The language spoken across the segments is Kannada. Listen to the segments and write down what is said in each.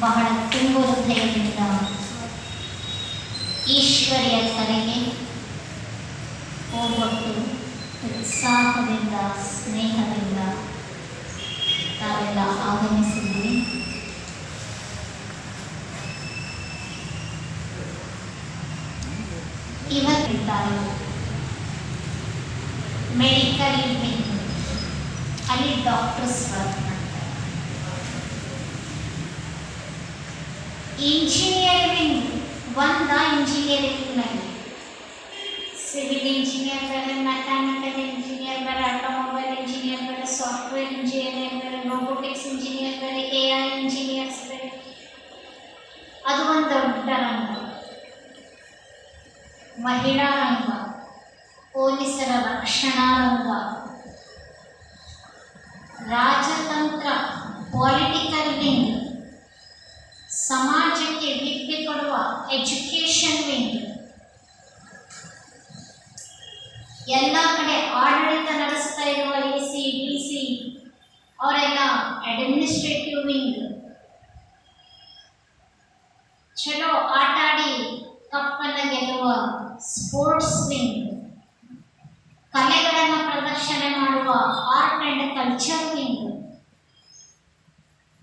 ಬಹಳ ತುಂಬು ಹೃದಯದಿಂದ ಈಶ್ವರಿಯ ಸಲಹೆ ಹೋಗೊಟ್ಟು ಉತ್ಸಾಹದಿಂದ, ಸ್ನೇಹದಿಂದ ತಾವೆಲ್ಲ ಆಗಮಿಸಿದ್ದೀವಿ ಇವತ್ತಿದ್ದಾರೆ. ಮೆಡಿಕಲ್ ಅಲ್ಲಿ ಡಾಕ್ಟರ್ಸ್ ವರ್ಕ್ ಇಂಜಿನಿಯರಿಂಗ್ ಒಂದ ಇಂಜಿನಿಯರಿಂಗ್ನಲ್ಲಿ ಸಿವಿಲ್ ಇಂಜಿನಿಯರ್ ಬೇರೆ ಮೆಕ್ಯಾನಿಕಲ್ ಇಂಜಿನಿಯರ್ ಬೇರೆ ಆಟೋಮೊಬೈಲ್ ಇಂಜಿನಿಯರ್ ಬೇರೆ ಸಾಫ್ಟ್ವೇರ್ ಇಂಜಿನಿಯರ್ ಬೇರೆ ರೋಬೋಟಿಕ್ಸ್ ಇಂಜಿನಿಯರ್ ಬೇರೆ ಎ ಐ ಇಂಜಿನಿಯರ್ಸ್ ಬೇರೆ ಅದು ಒಂದು ದೊಡ್ಡ ರಂಗ ಮಹಿಳಾ ರಂಗ, ಪೊಲೀಸರ ರಕ್ಷಣಾ ರಂಗ. ರಾಜತಂತ್ರ ಪೊಲಿಟಿಕಲ್ ವಿಂಗ್ ಸಮಾಜಕ್ಕೆ ವಿದ್ಯೆ ಕೊಡುವ ಎಜುಕೇಷನ್ ವಿಂಗ್ ಎಲ್ಲ ಕಡೆ ಆಡಳಿತ ನಡೆಸ್ತಾ ಇರುವ ಎ ಸಿ ಡಿ ಸಿ ಅವರೆಲ್ಲ ಅಡ್ಮಿನಿಸ್ಟ್ರೇಟಿವ್ ವಿಂಗ್ ಚಲೋ ಆಟ ಆಡಿ ಕಪ್ಪನ್ನು ಗೆಲ್ಲುವ ಸ್ಪೋರ್ಟ್ಸ್ ವಿಂಗ್ ಕಲೆಗಳನ್ನು ಪ್ರದರ್ಶನ ಮಾಡುವ ಆರ್ಟ್ ಅಂಡ್ ಕಲ್ಚರ್ ವಿಂಗ್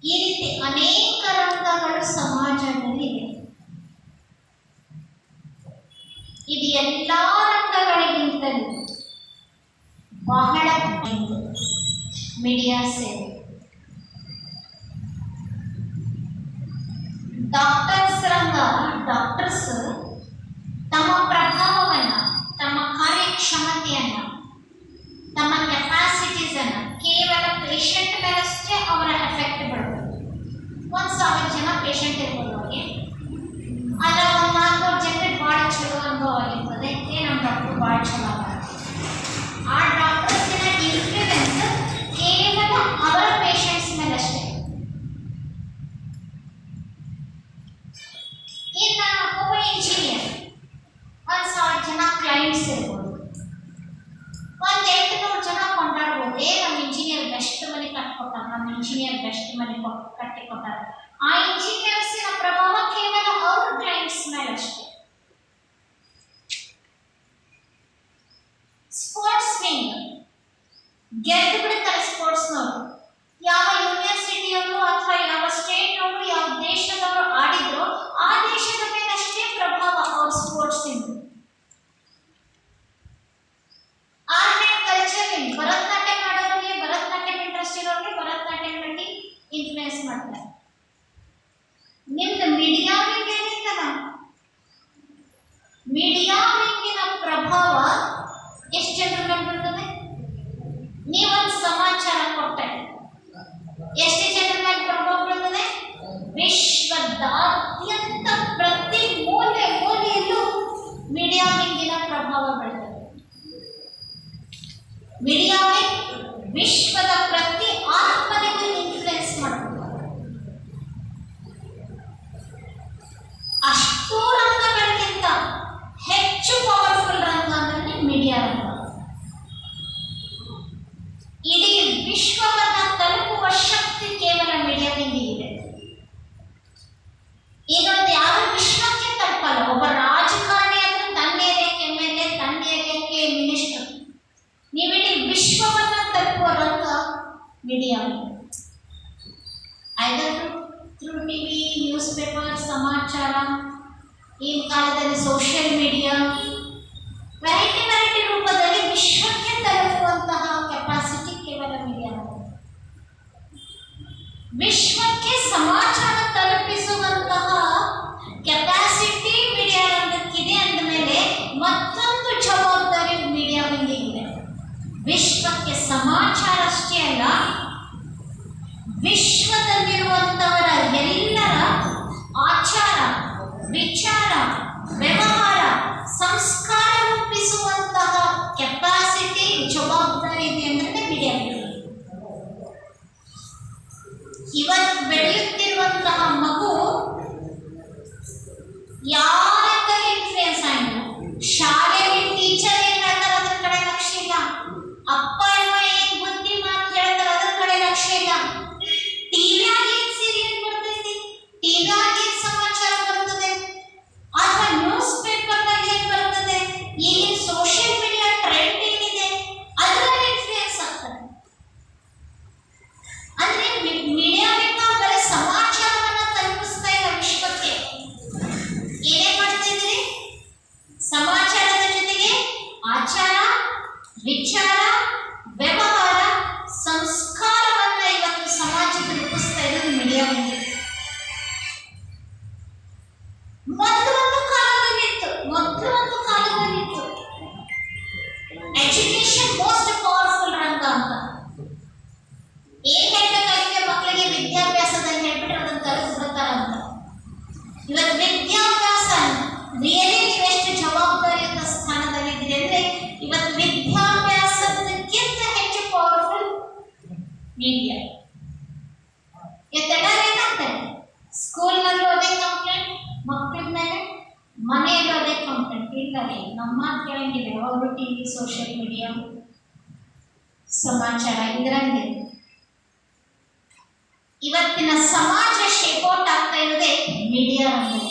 ಈ ರೀತಿ ಅನೇಕ ಇದು ಎಲ್ಲ ರಂಗಗಳಿಗಿಂತಲೂ ಬಹಳ ಮೀಡಿಯಾ ಸೇವೆ ಡಾಕ್ಟರ್ಸ್ ರಂಗ ಡಾಕ್ಟರ್ಸ್ ತಮ್ಮ ಪ್ರಭಾವವನ್ನು ತಮ್ಮ ಕಾರ್ಯಕ್ಷಮತೆಯನ್ನು ತಮ್ಮ ಕೆಪಾಸಿಟೀಸನ್ನು ಕೇವಲ ಪೇಷಂಟ್ ಮೇಲಷ್ಟೇ ಅವರ ಎಫೆಕ್ಟ್ ಬೀಳ್ತದೆ ಒಂದು ಸಾವಿರ ಜನ ಪೇಷಂಟ್ ಇರ್ಬೋದು होता है। आइंजिन या ನಿಮ್ದು ಮೀಡಿಯಾ ಏನಿತ್ತಲ್ಲ ಮೀಡಿಯಾ ವಿಂಗಿನ ಪ್ರಭಾವ ಎಷ್ಟು ಜನರ ಮೇಲೆ ಬರ್ತದೆ ನೀವೊಂದು ಸಮಾಚಾರ ಕೊಟ್ಟೆ ಎಷ್ಟು ಜನರ ಮೇಲೆ ಪ್ರಭಾವ ಬೀಳ್ತದೆ? ವಿಶ್ವದಾದ್ಯಂತ ಪ್ರತಿ ಮೂಲೆ ಮೂಲೆಯಲ್ಲೂ ಮೀಡಿಯಾ ವಿಂಗಿನ ಪ್ರಭಾವ ಬೀಳ್ತದೆ. ಮೀಡಿಯಾ ವಿಶ್ವದ ಪ್ರತಿ ಹೆಚ್ಚು ಪವರ್ಫುಲ್ ರಂಗ ಅಂದ್ರೆ ಮೀಡಿಯಾ ರಂಗ ಇಡೀ ವಿಶ್ವವನ್ನ ತಲುಪುವ ಶಕ್ತಿ ಕೇವಲ ಮೀಡಿಯಾದಿಂದ ಇದೆ. ಈಗ ಯಾವ ವಿಶ್ವಕ್ಕೆ ತಲುಪಲ್ಲ? ಒಬ್ಬ ರಾಜಕಾರಣಿ ಅಂದ್ರೆ ತನ್ನ ಏರಿಯಾಕ್ಕೆ ಎಂ ಎಲ್ ಎ ತನ್ನ ಏರಿಯಾಕ್ಕೆ ಮಿನಿಸ್ಟರ್? ನೀವಿಡೀ ವಿಶ್ವವನ್ನ ತಲುಪುವ ರಂಗ media either through TV, newspaper, ಸಮಾಚಾರ ಈ ಕಾಲದಲ್ಲಿ ಸೋಷಿಯಲ್ ಮೀಡಿಯಾ ವೆರೈಟಿ ವೆರೈಟಿ ರೂಪದಲ್ಲಿ ವಿಶ್ವಕ್ಕೆ ತಲುಪುವಂತಹ ಕೆಪಾಸಿಟಿ ಕೇವಲ ಮೀಡಿಯಾ ವಿಶ್ವಕ್ಕೆ ವಿಚಾರ, ವ್ಯವಹಾರ, ಸಂಸ್ಕಾರ ರೂಪಿಸುವಂತಹ ಕೆಪಾಸಿಟಿ ಜವಾಬ್ದಾರಿ ಇದೆ ಅಂದ್ರೆ ಮೀಡಿಯಂ ಇವತ್ತು ಬೆಳೆಯುತ್ತಿರುವಂತಹ ಮಗು ಯಾರ ಕೈ ಇನ್ಫ್ಲೂಯೆನ್ಸ್ ಆಯ್ತು ಶಾಲೆಯಲ್ಲಿ ಮೀಡಿಯಾ ಎತ್ತೆಲ್ಲ ಏನಾಗ್ತದೆ ಸ್ಕೂಲ್ನಲ್ಲೂ ಅದೇ ಕಂಪ್ಲೇಂಟ್ ಮಕ್ಕಳ ಮೇಲೆ ಮನೆಯಲ್ಲೂ ಅದೇ ಕಂಪ್ಲೇಂಟ್ ಇರ್ತಾರೆ ನಮ್ಮ ಮಾತು ಅವರು ಟಿ ವಿ ಸೋಷಿಯಲ್ ಮೀಡಿಯಾ ಸಮಾಚಾರ ಇದರಂಗೆ. ಇವತ್ತಿನ ಸಮಾಜ ಶೇಪೌಟ್ ಆಗ್ತಾ ಇರೋದೇ ಮೀಡಿಯಾ ಅಂತ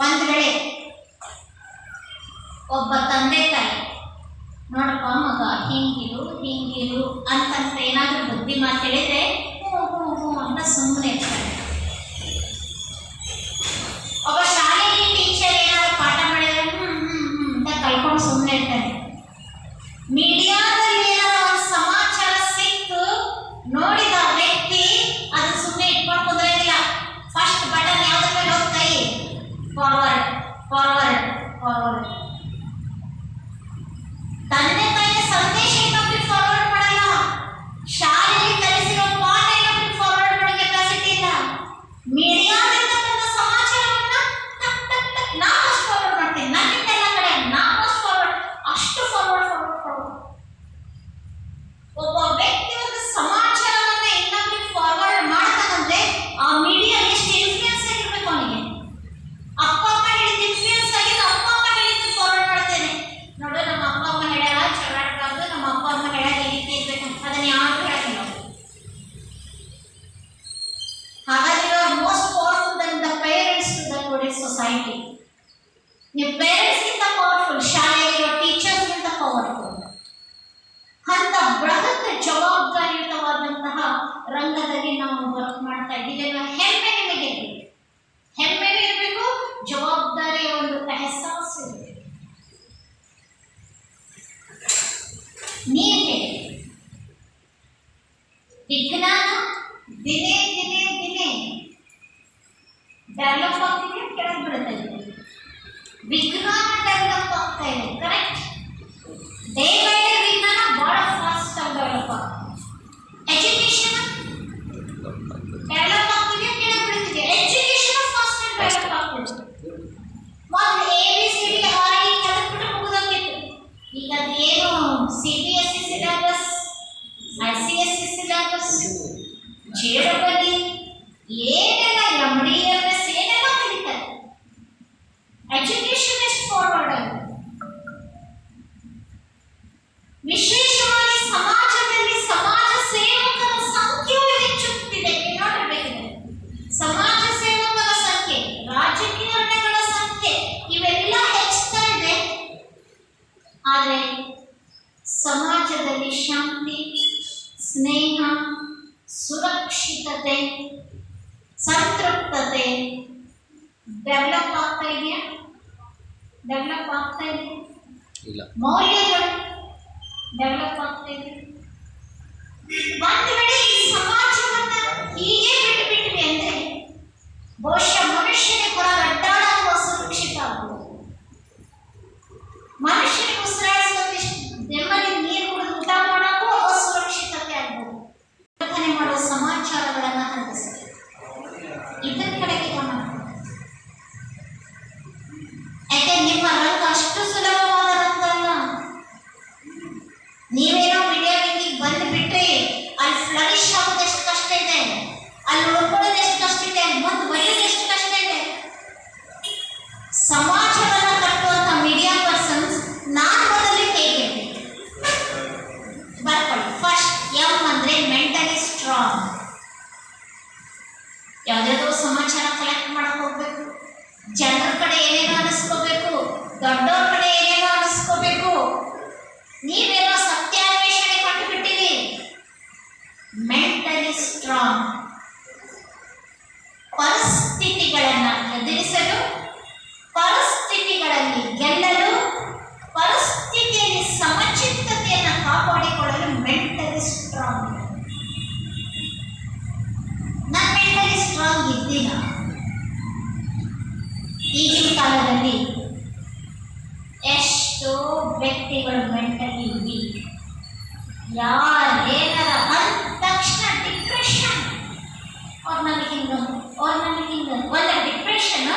ಒಂದು ವೇಳೆ ಒಬ್ಬ ತಂದೆ ತಾಯಿ, ನೋಡಪ್ಪ ಮಗ, ಹಿಂಗಿರು ಹಿಂಗಿರು ಅಂತಂತ ಏನಾದರೂ ಬುದ್ಧಿ ಮಾತು ಹೇಳಿದರೆ ಹ್ಞೂ ಹ್ಞೂ ಅಂತ ಸುಮ್ಮನೆ ಇರ್ತಾರೆ ಒಬ್ಬ Your parents in the powerful, शायद your teachers in the powerful. ಅಂತ ಬೃಹತ್ ಜವಾಬ್ದಾರಿಯುತವಾದಂತಹ ರಂಗದಲ್ಲಿ ನಾವು ವರ್ಕ್ ಮಾಡ್ತಾ ಇದ್ದೀವಿ ಹೆಮ್ಮೆ ನಿಮಗೆ ಹೆಮ್ಮೆ ಇರಬೇಕು ಜವಾಬ್ದಾರಿಯ ಒಂದು ಅಹಸಾಸ್ ಇರಬೇಕು ನೀತಿ ವಿಜ್ಞಾನ ದಿನೇ ದಿನೇ ದಿನೇ develop They were written a lot of fast developer. Education. Develop Education of fast developer. ಮೊದಲು ಎ ಬಿ ಸಿ ಡಿ ಹಾರಿ ಕಲಿತ್ಬಿಟ್ಟು ಮುಗಿದೋಗಿತ್ತು ಈಗ ಅದೇನು C B S C syllabus I C S C syllabus G double Was? ಜನರ ಕಡೆ ಏನೇನೋ ಅನಿಸ್ಕೋಬೇಕು? ದೊಡ್ಡವ್ರ ಕಡೆ ಏನೇನೋ ಅನಿಸ್ಕೋಬೇಕು? ನೀವೇನೋ ಸತ್ಯಾನ್ವೇಷಣೆ ಕಂಡುಬಿಟ್ಟಿರಿ. ಮೆಂಟಲಿ ಸ್ಟ್ರಾಂಗ್ ಪರಿಸ್ಥಿತಿಗಳನ್ನು ಎದುರಿಸಲು, ಪರಿಸ್ಥಿತಿಗಳಲ್ಲಿ ಗೆಲ್ಲಲು, ಪರಿಸ್ಥಿತಿಯಲ್ಲಿ ಸಮಚಿತ್ತತೆಯನ್ನು ಕಾಪಾಡಿಕೊಳ್ಳಲು ಮೆಂಟಲಿ ಸ್ಟ್ರಾಂಗ್ ನಾನು ಮೆಂಟಲಿ ಸ್ಟ್ರಾಂಗ್ ಇದ್ದೀನ ಈಗಿನ ಕಾಲದಲ್ಲಿ ಎಷ್ಟೋ ವ್ಯಕ್ತಿಗಳು ಮೆಂಟಲಿ ವೀಕ್ ಯಾರೇನಾರ ಅಂದ ತಕ್ಷಣ ಡಿಪ್ರೆಷನ್ ಅವ್ರ ನನಗೆ ಹಿಂಗ ಅವ್ರ ನನಗೆ ಹಿಂಗ ಒಂದು ಡಿಪ್ರೆಷನ್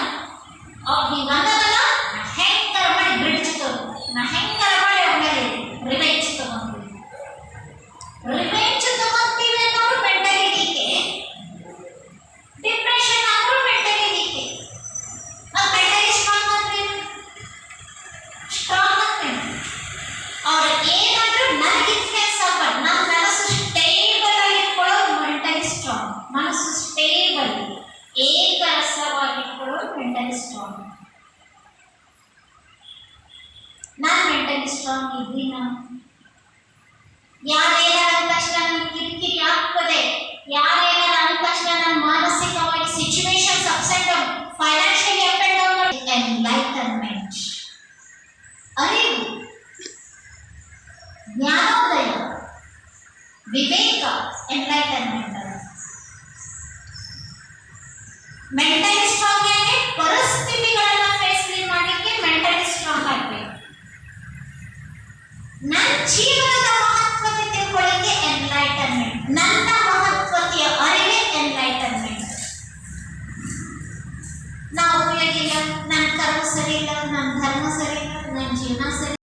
ಅವ್ರು ಹಿಂಗ ಅನ್ನೋದಲ್ಲ ನಾ ಹೆಂಗಾರ ಮಾಡಿ ಬ್ರಿಡ್ಜ್ ತಗೋ ನಾ ಹೆಂಗಾರ ಮಾಡಿ ಅವ್ರ ಮೇಲೆ ರಿವೆಂಜ್ ತಗೊಂತೀವಿ ರಿವೆಂಜ್ ಏಕರಸವಾಗಿಟ್ಕೊಳ್ಳೋದು ಮೆಂಟಲಿ ಸ್ಟ್ರಾಂಗ್ ನಾನು ಮೆಂಟಲಿ ಸ್ಟ್ರಾಂಗ್ ಇದ್ದೀನ ಯಾರೇನಾರ ಅಂದ ತಕ್ಷಣ ನನ್ಗೆ ಕಿರಿಕಿರಿ ಆಗ್ತದೆ ಯಾರೇನಾರ ಅಂದ ತಕ್ಷಣ ನನ್ನ ಮಾನಸಿಕವಾಗಿ situations upset down financially up and down enlightenment ಅರಿವು ಜ್ಞಾನೋದಯ ವಿವೇಕ ಎನ್ಲೈಟನ್ಮೆಂಟ್ ಮೆಂಟಲಿ ನನ್ನ ಜೀವನದ ಮಹತ್ವತೆ ತಿಳ್ಕೊಳ್ಳಿಕ್ಕೆ ಎನ್ಲೈಟನ್ಮೆಂಟ್ ನನ್ನ ಮಹತ್ವತೆಯ ಅರಿವೇ ಎನ್ಲೈಟನ್ಮೆಂಟ್ ನಾವು ಉಪಯೋಗ ಇಲ್ಲ ನನ್ನ ಕರ್ಮ ಸರಿ ಇಲ್ಲ ನನ್ನ ಧರ್ಮ ಸರಿ ಇಲ್ಲ ನನ್ನ ಜೀವನ ಸರಿ